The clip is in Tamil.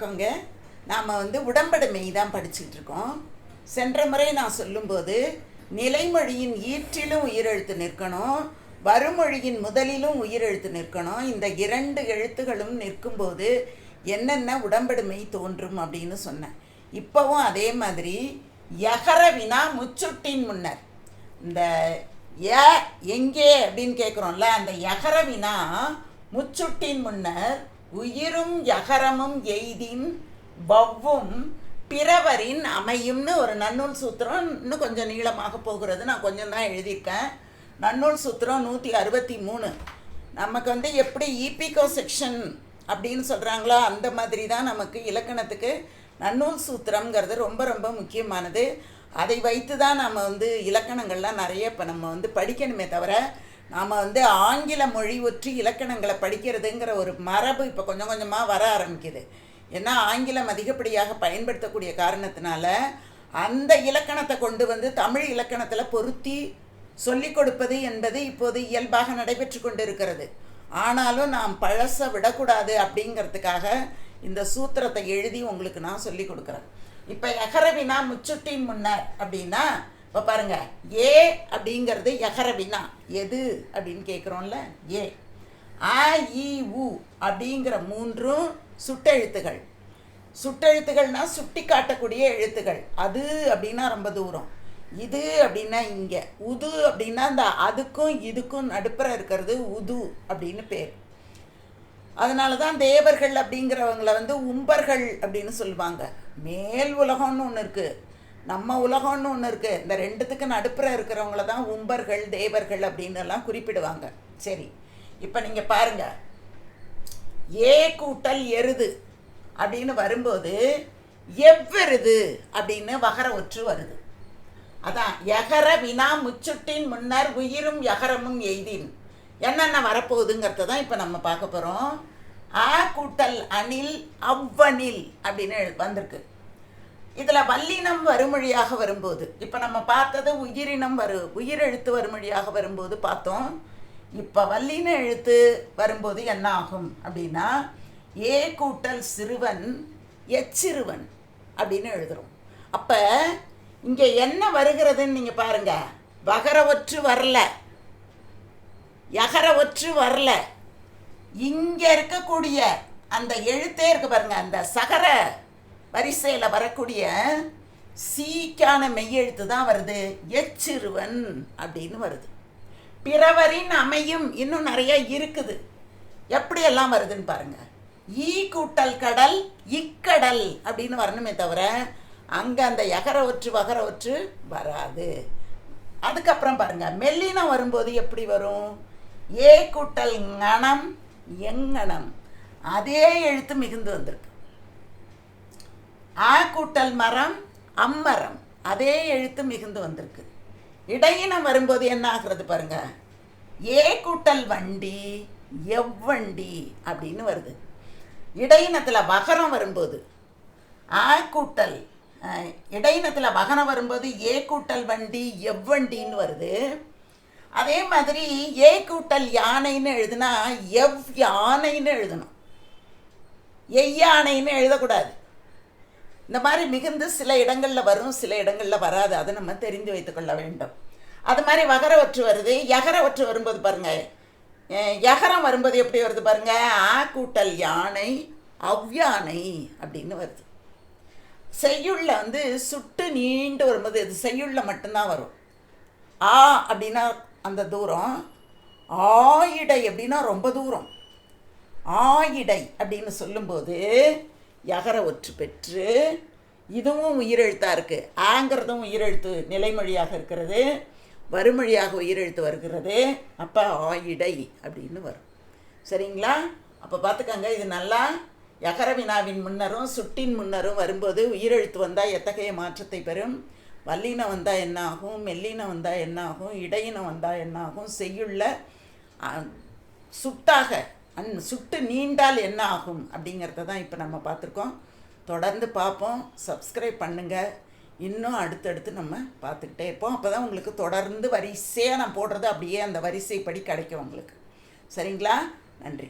வணக்கங்க நாம் வந்து உடம்படுமை தான் படிச்சுக்கிட்டு இருக்கோம். சென்ற முறை நான் சொல்லும்போது நிலைமொழியின் ஈற்றிலும் உயிரெழுத்து நிற்கணும். வருமொழியின் முதலிலும் உயிரெழுத்து நிற்கணும். இந்த இரண்டு எழுத்துகளும் நிற்கும்போது என்னென்ன உடம்படுமை தோன்றும் அப்படின்னு சொன்னேன். இப்போவும் அதே மாதிரி யகர வினா முச்சுட்டின் முன்னர். இந்த ய எங்கே அப்படின்னு கேட்குறோம்ல அந்த யகர வினா முச்சுட்டின் முன்னர் உயிரும் யகரமும் எய்தின் வவ்வும் பிறவரின் அமையும்னு ஒரு நன்னூல் சூத்திரம் இன்னும் கொஞ்சம் நீளமாக போகிறது. நான் கொஞ்சம் தான் எழுதியிருக்கேன். நன்னூல் சூத்திரம் நூற்றி அறுபத்தி மூணு. நமக்கு வந்து எப்படி ஈபிகோ செக்ஷன் அப்படின்னு சொல்கிறாங்களோ அந்த மாதிரி தான் நமக்கு இலக்கணத்துக்கு நன்னூல் சூத்திரம்ங்கிறது ரொம்ப ரொம்ப முக்கியமானது. அதை வைத்து தான் நம்ம வந்து இலக்கணங்கள்லாம் நிறைய இப்போ நம்ம வந்து படிக்கணுமே தவிர நாம் வந்து ஆங்கில மொழி ஒற்றி இலக்கணங்களை படிக்கிறதுங்கிற ஒரு மரபு இப்போ கொஞ்சம் கொஞ்சமாக வர ஆரம்பிக்குது. ஏன்னா ஆங்கிலம் அதிகப்படியாக பயன்படுத்தக்கூடிய காரணத்தினால அந்த இலக்கணத்தை கொண்டு வந்து தமிழ் இலக்கணத்தில் பொருத்தி சொல்லிக் கொடுப்பது என்பது இப்போது இயல்பாக நடைபெற்று கொண்டு இருக்கிறது ஆனாலும் நாம் பழச விடக்கூடாது அப்படிங்கிறதுக்காக இந்த சூத்திரத்தை எழுதி உங்களுக்கு நான் சொல்லி கொடுக்குறேன். இப்போ எகரவினா முச்சுட்டின் முன்னர் அப்படின்னா இப்போ பாருங்க ஏ அப்படிங்கிறது எகரவினா எது அப்படின்னு கேட்குறோம்ல ஏ. ஆ இ உ அப்படிங்கிற மூன்றும் சுட்டெழுத்துகள். சுட்டெழுத்துகள்னா சுட்டி காட்டக்கூடிய எழுத்துகள். அது அப்படின்னா ரொம்ப தூரம். இது அப்படின்னா இங்கே. உது அப்படின்னா இந்த அதுக்கும் இதுக்கும் நடுப்புற இருக்கிறது உது அப்படின்னு பேர். அதனால தான் தேவர்கள் அப்படிங்கிறவங்கள வந்து உம்பர்கள் அப்படின்னு சொல்லுவாங்க. மேல் உலகம்னு ஒன்று இருக்குது நம்ம உலகம்னு ஒன்று இருக்குது இந்த ரெண்டுத்துக்கு நடுப்புற இருக்கிறவங்கள தான் உம்பர்கள் தேவர்கள் அப்படின்னு எல்லாம் குறிப்பிடுவாங்க. சரி. இப்போ நீங்கள் பாருங்கள் ஏ கூட்டல் எருது அப்படின்னு வரும்போது எவ்வெருது அப்படின்னு வகர ஒற்று வருது. அதான் எகர வினா முச்சுட்டின் முன்னர் உயிரும் எகரமும் எய்தின். என்னென்ன வரப்போகுதுங்கிறத தான் இப்போ நம்ம பார்க்க போகிறோம் ஆ கூட்டல் அணில் அவ்வனில் அப்படின்னு வந்திருக்கு. இதில் வல்லினம் வருமொழியாக வரும்போது இப்போ நம்ம பார்த்தது உயிரினம் வரு உயிரெழுத்து வருமொழியாக வரும்போது பார்த்தோம் இப்போ வல்லின எழுத்து வரும்போது என்ன ஆகும் அப்படின்னா ஏ கூட்டல் சிறுவன் எச்சிறுவன் அப்படின்னு எழுதுறோம். அப்போ இங்கே என்ன வருகிறதுன்னு நீங்கள் பாருங்கள் வகர ஒற்று வரல. யகர ஒற்று வரல. இங்கே இருக்கக்கூடிய அந்த எழுத்தே இருக்கு பாருங்கள் அந்த சகர வரிசையில் வரக்கூடிய சீக்கான மெய்யெழுத்து தான் வருது. எச்சிறுவன் அப்படின்னு வருது. பிறவரின் அமையும் இன்னும் நிறைய இருக்குது. எப்படியெல்லாம் வருதுன்னு பாருங்க. ஈ கூட்டல் கடல் இக்கடல் அப்படின்னு வரணுமே தவிர அங்கே அந்த எகர ஒற்று வகர ஒற்று வராது. அதுக்கப்புறம் பாருங்க. மெல்லினம் வரும்போது எப்படி வரும்? ஏ கூட்டல் கணம் எங்கணம் அதே எழுத்து மிகுந்து வந்திருக்கு. ஆ கூட்டல் மரம் அம்மரம். அதே எழுத்து மிகுந்து வந்திருக்கு. இடையினம் வரும்போது என்ன ஆகிறது பாருங்க? ஏ கூட்டல் வண்டி எவ்வண்டி அப்படின்னு வருது. இடையினத்தில் வகரம் வரும்போது ஆ கூட்டல் இடையினத்தில் வகனம் வரும்போது ஏ கூட்டல் வண்டி எவ்வண்டின்னு வருது. அதே மாதிரி ஏ கூட்டல் யானைன்னு எழுதுனா எவ் யானைன்னு எழுதணும். எய்யானைன்னு எழுதக்கூடாது. இந்த மாதிரி மிகுந்து சில இடங்களில் வரும் சில இடங்களில் வராது. அதை நம்ம தெரிந்து வைத்துக்கொள்ள வேண்டும். அது மாதிரி வகர ஒற்று வருது. யகர ஒற்று வரும்போது பாருங்கள் எகரம் யகரம் வரும்போது எப்படி வருது பாருங்கள் ஆ கூட்டல் யானை அவ்யானை அப்படின்னு வருது. செய்யுள்ள வந்து சுட்டு நீண்டு வரும்போது இது செய்யுள்ள மட்டும்தான் வரும். ஆ அப்படின்னா அந்த தூரம் ஆயிடை அப்படின்னா ரொம்ப தூரம். ஆயிடை அப்படின்னு சொல்லும்போது யகர ஒற்று பெற்று இதுவும் உயிரெழுத்தாக இருக்குது ஆங்கிறதும் உயிரெழுத்து நிலைமொழியாக இருக்கிறது. வறுமொழியாக உயிரெழுத்து வருகிறது. அப்போ ஆயிடை அப்படின்னு வரும். சரிங்களா? அப்போ பார்த்துக்கங்க இது நல்லா யகர வினாவின் முன்னரும் சுட்டின் முன்னரும் வரும்போது உயிரெழுத்து வந்தால் எத்தகைய மாற்றத்தை பெறும்? வல்லினம் வந்தால் என்ன ஆகும் மெல்லினம் வந்தால் என்ன ஆகும் இடையினம் வந்தால் என்ன ஆகும் செய்யுள்ள சுட்டாக அந் சுட்டு நீண்டால் என்ன ஆகும் அப்படிங்கிறத தான் இப்போ நம்ம பார்த்துருக்கோம். தொடர்ந்து பார்ப்போம். சப்ஸ்கிரைப் பண்ணுங்கள் இன்னும் அடுத்தடுத்து நம்ம பார்த்துக்கிட்டே இருப்போம். அப்போ தான் உங்களுக்கு தொடர்ந்து வரிசையாக நான் போடுறது அப்படியே அந்த வரிசைப்படி கிடைக்கும் உங்களுக்கு. சரிங்களா? நன்றி.